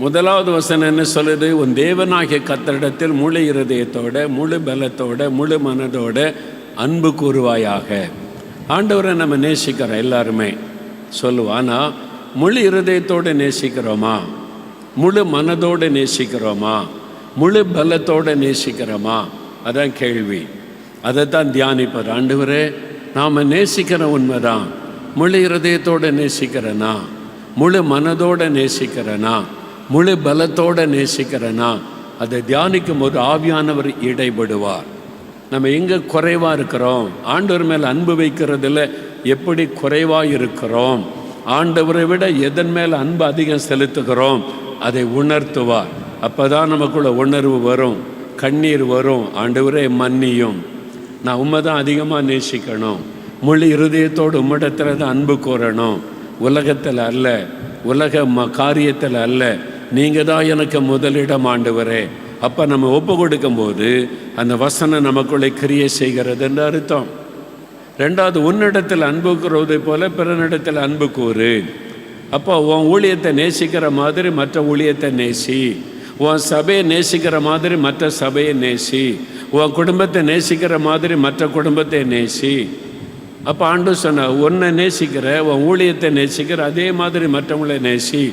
முதலாவது வசனம் என்ன சொல்லுது? உன் தேவனாகிய கத்தரிடத்தில் முழு இருதயத்தோட முழு பலத்தோட முழு மனதோட அன்பு கூறுவாயாக. ஆண்டவரை நம்ம நேசிக்கிறோம் எல்லாருமே. சொல்லுவோம் ஆனால் முழு இருதயத்தோடு நேசிக்கிறோமா? முழு மனதோடு நேசிக்கிறோமா? முழு பலத்தோடு நேசிக்கிறோமா? அதான் கேள்வி. அதை தான் தியானிப்பார். ஆண்டவரே நாம் நேசிக்கிற உண்மைதான். முழு இருதயத்தோடு நேசிக்கிறனா? முழு மனதோடு நேசிக்கிறேனா? முழு பலத்தோடு நேசிக்கிறேனா அதை தியானிக்கும் போது ஆவியானவர் இடைபடுவார். நம்ம எங்கே குறைவாக இருக்கிறோம்? ஆண்டவர் மேல் அன்பு வைக்கிறதுல எப்படி குறைவாக இருக்கிறோம்? ஆண்டவரை விட எதன் மேல் அன்பு அதிகம் செலுத்துகிறோம்? அதை உணர்த்துவார். அப்போ தான் நமக்குள்ள உணர்வு வரும். கண்ணீர் வரும். ஆண்டவரே மன்னியும். நான் உண்மை தான் அதிகமாக நேசிக்கணும். முழு இருதயத்தோடு உம்மிடத்தில் தான் அன்பு கோரணும் உலகத்தில் அல்ல. உலக ம காரியத்தில் அல்ல. நீங்கள் தான் எனக்கு முதலிடம் ஆண்டவரே. அப்போ நம்ம ஒப்பு கொடுக்கும்போது அந்த வசனம் நமக்குள்ளே கிரியை செய்கிறதுன்ற அர்த்தம். ரெண்டாவது உன்னிடத்தில் அன்பு கூறுவதை போல பிறனிடத்தில் அன்பு கூறு. அப்போ உன் ஊழியத்தை நேசிக்கிற மாதிரி மற்ற ஊழியத்தை நேசி. உன் சபையை நேசிக்கிற மாதிரி மற்ற சபையை நேசி. உன் குடும்பத்தை நேசிக்கிற மாதிரி மற்ற குடும்பத்தை நேசி. அப்போ ஆண்டு சொன்ன உன்னை நேசிக்கிற உன் ஊழியத்தை நேசிக்கிற அதே மாதிரி மற்றவங்களை நேசி.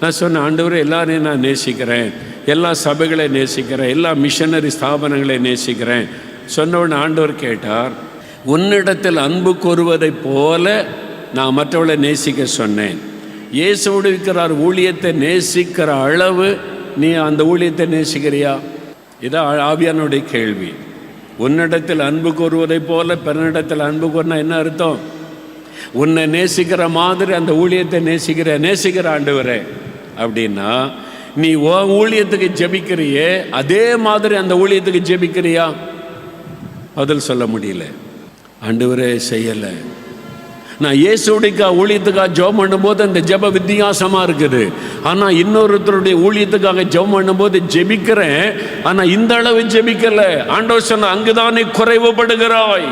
நான் சொன்ன ஆண்டவரை எல்லாரையும் நான் நேசிக்கிறேன். எல்லா சபைகளை நேசிக்கிறேன். எல்லா மிஷனரி ஸ்தாபனங்களை நேசிக்கிறேன். சொன்ன ஆண்டவர் கேட்டார் உன்னிடத்தில் அன்பு கோருவதைப் போல நான் மற்றவளை நேசிக்க சொன்னேன். இயேசு விடுவிக்கிறார் ஊழியத்தை நேசிக்கிற அளவு நீ அந்த ஊழியத்தை நேசிக்கிறியா? இதான் ஆவியானுடைய கேள்வி. உன்னிடத்தில் அன்பு கூறுவதைப் போல பிறனிடத்தில் அன்பு கூறினா என்ன அர்த்தம்? உன்னை நேசிக்கிற மாதிரி அந்த ஊழியத்தை நேசிக்கிற நேசிக்கிற ஆண்டவரே அப்படின்னா நீ உன் ஊழியத்துக்கு ஜெபிக்கிறியே அதே மாதிரி அந்த ஊழியத்துக்கு ஜெபிக்கிறியா? பதில் சொல்ல முடியல. ஆண்டவரே செய்யலை. நான் இயேசுடைக்கா ஊழியத்துக்காக ஜெபம் பண்ணும்போது அந்த ஜெப வித்தியாசமாக இருக்குது. ஆனால் இன்னொருத்தருடைய ஊழியத்துக்காக ஜெபம் பண்ணும்போது ஜெபிக்கிறேன் ஆனால் இந்த அளவு ஜெபிக்கலை. ஆண்டவர் சொன்ன அங்குதான் நீ குறைவுபடுகிறாய்.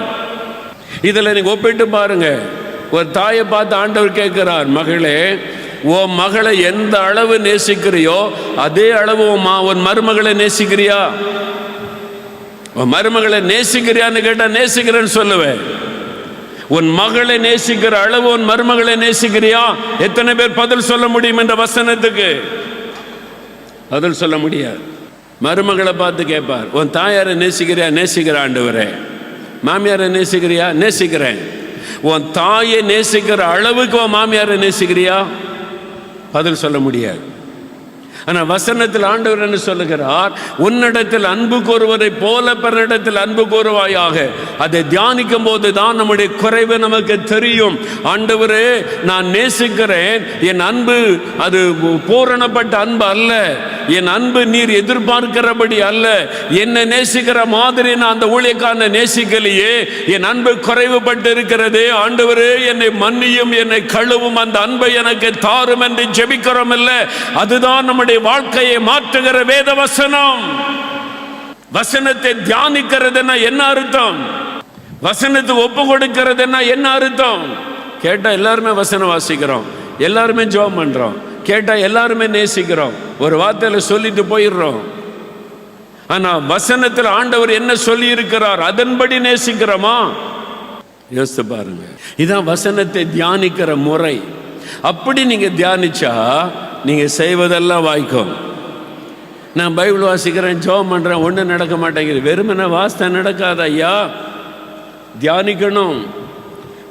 இதில் நீங்கள் ஒப்பிட்டு பாருங்க. ஒரு தாயை பார்த்து ஆண்டவர் கேட்கிறார் மகளே உன் மகளை எந்த அளவு நேசிக்கிறியோ அதே அளவு உன் மா உன் மருமகளை நேசிக்கிறியா? உன் மருமகளை நேசிக்கிறியான்னு கேட்டால் நேசிக்கிறேன்னு சொல்லுவேன். உன் மகளை நேசிக்கிற அளவு உன் மருமகளை நேசிக்கிறியா? எத்தனை பேர் பதில் சொல்ல முடியும் என்ற வசனத்துக்கு? பதில் சொல்ல முடியாது. மருமகளை பார்த்து கேட்பார் உன் தாயாரை நேசிக்கிறியா? நேசிக்கிற ஆண்டவரே. மாமியாரை நேசிக்கிறியா? நேசிக்கிறேன். உன் தாயை நேசிக்கிற அளவுக்கு உன் மாமியாரை நேசிக்கிறியா? பதில் சொல்ல முடியாது. ஆனால் வசனத்தில் ஆண்டவர் என்ன சொல்லுகிறார்? உன்னிடத்தில் அன்பு கோருவதை போல பிறனிடத்தில் அன்பு கோருவாயாக. அதை தியானிக்கும் போது தான் நம்முடைய குறைவு நமக்கு தெரியும். ஆண்டவரே நான் நேசிக்கிறேன். என் அன்பு அது பூரணப்பட்ட அன்பு அல்ல. என் அன்பு நீர் எதிர்பார்க்கிறபடி அல்ல. என்னை நேசிக்கிற மாதிரி நான் அந்த ஊழியக்காரனை நேசிக்கலையே. என் அன்பு குறைவுபட்டு இருக்கிறதே ஆண்டவரே என்னை மன்னியும் என்னை கழுவும். அந்த அன்பை எனக்கு தாரும் என்று ஜெபிக்கிறோம் இல்லை அதுதான் நம்முடைய வாழ்க்கையை மாற்றுகிற வேத வசனம் வசனத்தை தியானிக்கிறதுனா என்ன அர்த்தம்? வசனத்துக்கு ஒப்பு கொடுக்கிறதுனா என்ன அர்த்தம்? கேட்டா எல்லாருமே வசனம் வாசிக்கிறோம். எல்லாருமே ஜெபம் பண்றோம். கேட்டா எல்லாருமே நேசிக்கிறோம். ஒரு வார்த்தையில சொல்லிட்டு போயிடுறோம். ஆனா வசனத்தில் ஆண்டவர் என்ன சொல்லி இருக்கிறார் அதன்படி நேசிக்கிறோமா? யோசித்து பாருங்க. இதான் வசனத்தை தியானிக்கிற முறை. அப்படி நீங்க தியானிச்சா நீங்கள் செய்வதெல்லாம் வாய்க்கும். நான் பைபிள் வாசிக்கிறேன் ஜோம் பண்ணுறேன் ஒன்றும் நடக்க மாட்டேங்குது. வெறுமனை வாஸ்தை நடக்காத ஐயா. தியானிக்கணும்.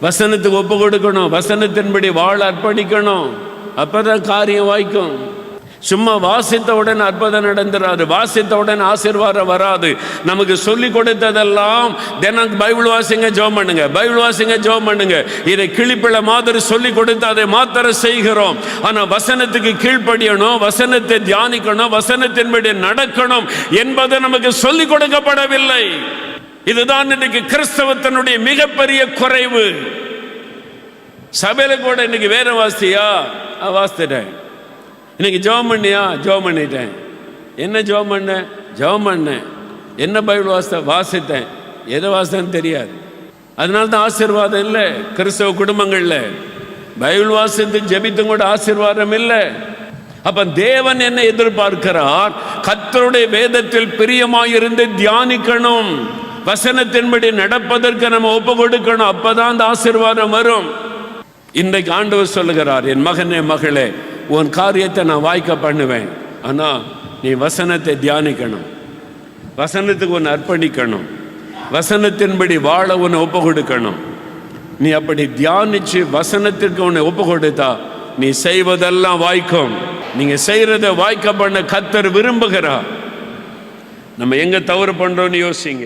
வசனத்துக்கு ஒப்பு கொடுக்கணும். வசனத்தின்படி வாழ் அர்ப்பணிக்கணும். அப்போ தான் காரியம் வாய்க்கும். சும்மா வாசித்தவுடன் அற்புதம் நடந்துராது வாசித்தவுடன் ஆசீர்வாதம் வராது. நமக்கு சொல்லி கொடுத்ததெல்லாம் தினம் பைபிள் வாசிங்க ஜோம் பண்ணுங்க. பைபிள் வாசிங்க ஜோம் பண்ணுங்க. இதை கிளிப்பிள்ள மாதிரி சொல்லி கொடுத்து அதை மாத்திர செய்கிறோம். ஆனால் வசனத்துக்கு கீழ்ப்படியணும் வசனத்தை தியானிக்கணும் வசனத்தின்படி நடக்கணும் என்பது நமக்கு சொல்லி கொடுக்கப்படவில்லை. இதுதான் இன்னைக்கு கிறிஸ்தவத்தினுடைய மிகப்பெரிய குறைவு. சபையில கூட இன்னைக்கு வேற வாசியா? ஆ, இன்றைக்கி இன்னைக்கு ஜெபம் பண்ணியா? ஜெபம் பண்ணிட்டேன். என்ன ஜெபம் பண்ண? ஜெபம் பண்ணேன். என்ன பைபிள் வாசித்த? வாசித்தேன். எதை வாசித்தேன்னு தெரியாது. அதனால தான் ஆசீர்வாதம் இல்லை கிறிஸ்தவ குடும்பங்களில். பைபிள் வாசித்து ஜபித்தும் கூட ஆசீர்வாதம் இல்லை. அப்ப தேவன் என்ன எதிர்பார்க்கிறார்? கத்தருடைய வேதத்தில் பிரியமாயிருந்து தியானிக்கணும். வசனத்தின்படி நடப்பதற்கு நம்ம ஒப்பு கொடுக்கணும். அப்பதான் அந்த ஆசீர்வாதம் வரும். இன்றைக்கு ஆண்டவர் சொல்லுகிறார் என் மகனே மகளே உன் காரியத்தை நான் வாய்க்க பண்ணுவேன். ஆனால் நீ வசனத்தை தியானிக்கணும். வசனத்துக்கு உன்னை அர்ப்பணிக்கணும். வசனத்தின்படி வாழ உன்னை ஒப்பு கொடுக்கணும் நீ அப்படி தியானிச்சு வசனத்திற்கு உன்னை ஒப்பு கொடுத்தா நீ செய்வதெல்லாம் வாய்க்கும். நீங்கள் செய்கிறத வாய்க்க பண்ண கத்தர் விரும்புகிறா நம்ம எங்கே தவறு பண்ணுறோன்னு யோசிங்க.